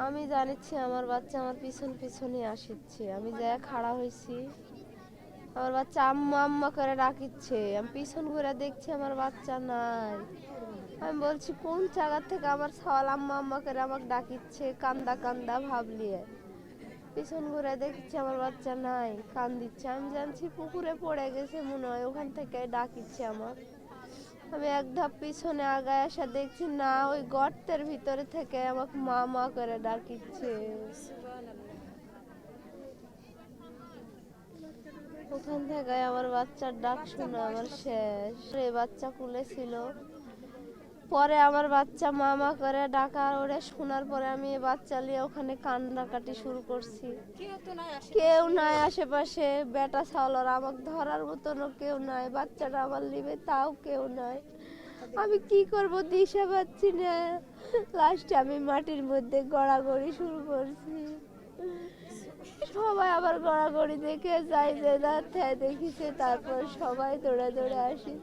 আমি জানিছি আমার বাচ্চা আমার পিছন পিছনে আসিচ্ছে। আমি যা খাড়া হয়েছি আমার বাচ্চা আম্মা আম্মা করে ডাকিচ্ছে। আমি পিছন ঘুরে দেখছি আমার বাচ্চা নাই। আমি বলছি, কোন জায়গা থেকে আমার সওয়াল আম্মা আম্মা করে আমাকে ডাকিচ্ছে? কান্দা কান্দা ভাবলিয়ে পিছন ঘুরে দেখছি আমার বাচ্চা নাই কান দিচ্ছে আমি জানছি পুকুরে পড়ে গেছে মনে হয়, ওখান থেকে ডাকিচ্ছে আমার আমি এক ধাপ পিছনে আগায় আসা দেখছি, না, ওই গর্তের ভিতরে থেকে আমাকে মা মা করে ডাকিচ্ছে। ওখান থেকে আমার বাচ্চার ডাক শুনে আমার শেষ। এই বাচ্চা কুলে ছিল। পরে আমার বাচ্চা মামা করে ডাকা ওরে শোনার পরে আমি বাচ্চা নিয়ে ওখানে কান্নাকাটি শুরু করছি। কেউ নাই আশেপাশে। বেটা ছাওলার আমাকে ধরার মতনও কেউ নাই বাচ্চাটা আমার লিবে তাও কেউ নাই। আমি কি করব দিশা পাচ্ছি না। লাস্টে আমি মাটির মধ্যে গড়াগড়ি শুরু করছি। সবাই আবার গড়াগড়ি দেখে যাই যে দেখিছে তারপর সবাই দৌড়ে দৌড়ে আসি।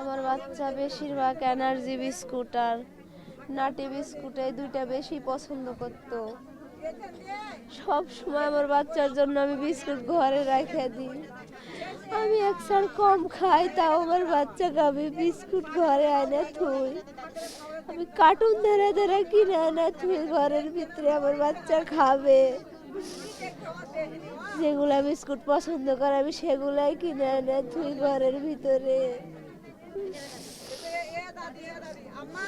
আমার বাচ্চা বেশিরভাগ এনার্জি বিস্কুট আর নাটি বিস্কুট, এই দুইটা বেশি পছন্দ করতো। সব সময় আমার বাচ্চার জন্য আমি বিস্কুট ঘরে রেখে দিই। আমি একসার কম খাই, তাও আমার বাচ্চাকে আমি বিস্কুট ঘরে এনে থুই। আমি কার্টুন ধরে ধরে কিনে এনে থুই, ঘরের ভিতরে আমার বাচ্চা খাবে। যেগুলা বিস্কুট পছন্দ করে আমি সেগুলাই কিনে এনে থুই ঘরের ভিতরে। ए दादी ए दादी अम्मा